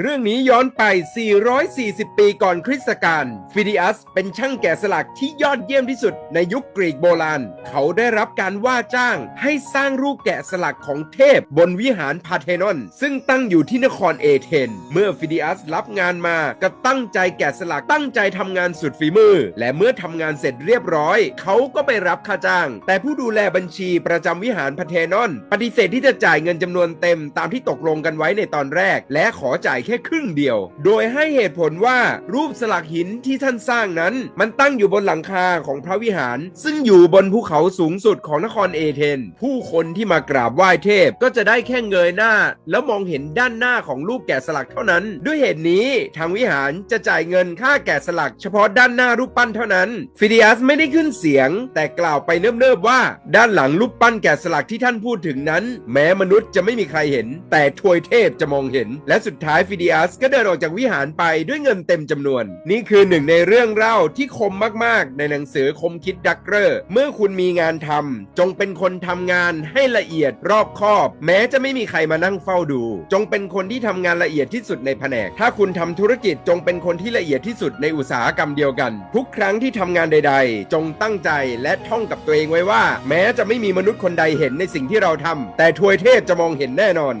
เรื่องนี้ย้อนไป 440 ปีก่อนคริสตกาล ฟิดิอัสเป็นช่างแกะสลักที่ยอดเยี่ยมที่สุดในยุคกรีกโบราณ เขาได้รับการว่าจ้างให้สร้างรูปแกะสลักของเทพบนวิหารพาเทนอน ซึ่งตั้งอยู่ที่นครเอเธน เมื่อฟิดิอัสรับงานมาก็ตั้งใจแกะสลักตั้งใจทำงานสุดฝีมือ และเมื่อทำงานเสร็จเรียบร้อย เขาก็ไปรับค่าจ้าง แต่ผู้ดูแลบัญชีประจำวิหารพาเทนอน ปฏิเสธที่จะจ่ายเงินจำนวนเต็มตามที่ตกลงกันไว้ในตอนแรก และขอจ่ายแค่ครึ่งเดียว โดยให้เหตุผลว่ารูปสลักหินที่ท่านสร้างนั้น มันตั้งอยู่บนหลังคาของพระวิหาร ซึ่งอยู่บนภูเขาสูงสุดของนครเอเธนผู้คนที่มากราบไหว้เทพก็จะได้แค่เงยหน้า แล้วมองเห็นด้านหน้าของรูปแกะสลักเท่านั้น ด้วยเหตุนี้ทางวิหารจะจ่ายเงินค่าแกะสลัก เฉพาะด้านหน้ารูปปั้นเท่านั้น ฟิดิอัสไม่ได้ขึ้นเสียง แต่กล่าวไปเนิบๆว่า ด้านหลังรูปปั้นแกะสลักที่ท่านพูดถึงนั้น แม้มนุษย์จะไม่มีใครเห็น แต่ทวยเทพจะมองเห็น และสุดท้ายฟิดิอัสก็เดินออกจากวิหารไปด้วยเงินเต็มจำนวน นี่คือหนึ่งในเรื่องเล่าที่คมมากๆ ในหนังสือคมคิดดักเกอร์เมื่อคุณมีงานทำจงเป็นคนทำงานให้ละเอียดรอบคอบ แม้จะไม่มีใครมานั่งเฝ้าดู จงเป็นคนที่ทำงานละเอียดที่สุดในแผนก ถ้าคุณทำธุรกิจจงเป็นคนที่ละเอียดที่สุดในอุตสาหกรรมเดียวกัน ทุกครั้งที่ทำงานใด ๆ จงตั้งใจและท่องกับตัวเองไว้ว่า แม้จะไม่มีมนุษย์คนใดเห็นในสิ่งที่เราทำแต่ทวยเทพจะมองเห็นแน่นอน